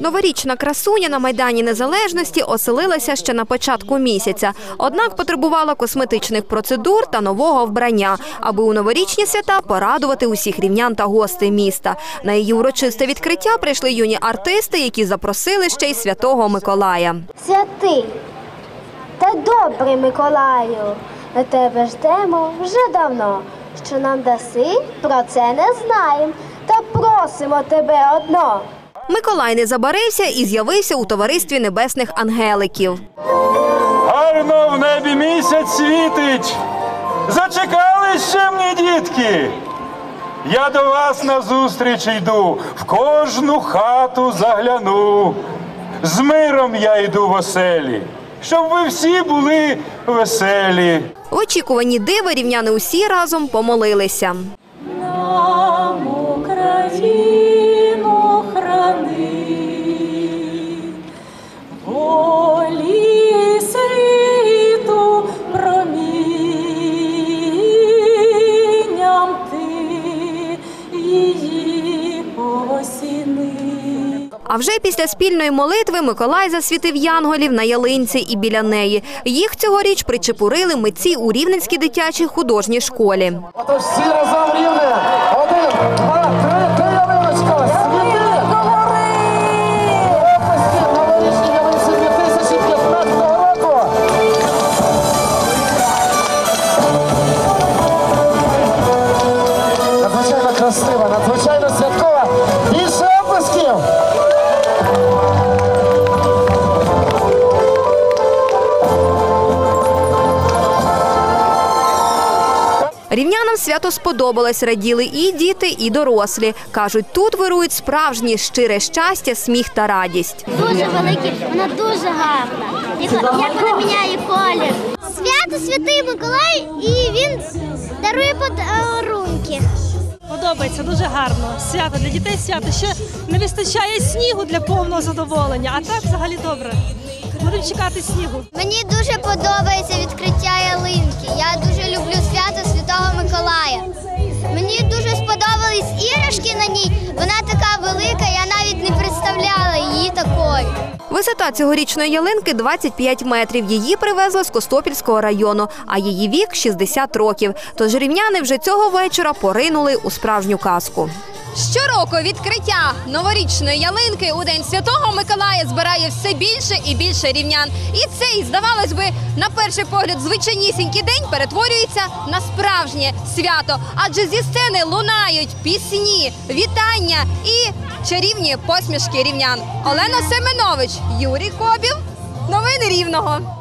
Новорічна красуня на Майдані Незалежності оселилася ще на початку місяця. Однак потребувала косметичних процедур та нового вбрання, аби у новорічні свята порадувати усіх рівнян та гостей міста. На її урочисте відкриття прийшли юні артисти, які запросили ще й святого Миколая. Святий та добрий Миколаю, на тебе ждемо вже давно. Що нам даси, про це не знаєм, та просимо тебе одно. Миколай не забарився і з'явився у товаристві небесних ангеликів. Гарно в небі місяць світить. Зачекали ще мені, дітки. Я до вас на зустріч йду, в кожну хату загляну. З миром я йду в оселі, щоб ви всі були веселі. В очікуванні дива рівняни усі разом помолилися. А вже після спільної молитви Миколай засвітив янголів на ялинці і біля неї. Їх цьогоріч причепурили митці у Рівненській дитячій художній школі. Отож всі разом рівне. Один, два, Рівнянам свято сподобалось, раділи і діти, і дорослі. Кажуть, тут вирують справжнє щире щастя, сміх та радість. Дуже великий, вона дуже гарна. Як, як вона міняє колір. Свято святий Миколай, і він дарує подарунки. Подобається дуже гарно. Свято для дітей свято. Ще не вистачає снігу для повного задоволення, а так взагалі добре. Будемо чекати снігу. Мені дуже подобається відкриття ялинки. Я дуже Висота цьогорічної ялинки 25 метрів. Її привезли з Костопільського району, а її вік 60 років. Тож рівняни вже цього вечора поринули у справжню казку. Щороку відкриття новорічної ялинки у День Святого Миколая збирає все більше і більше рівнян. І цей, здавалось би, на перший погляд, звичайнісінький день перетворюється на справжнє свято. Адже зі сцени лунають пісні, вітання і чарівні посмішки рівнян. Олена Семенович, Юрій Кобів. Новини Рівного.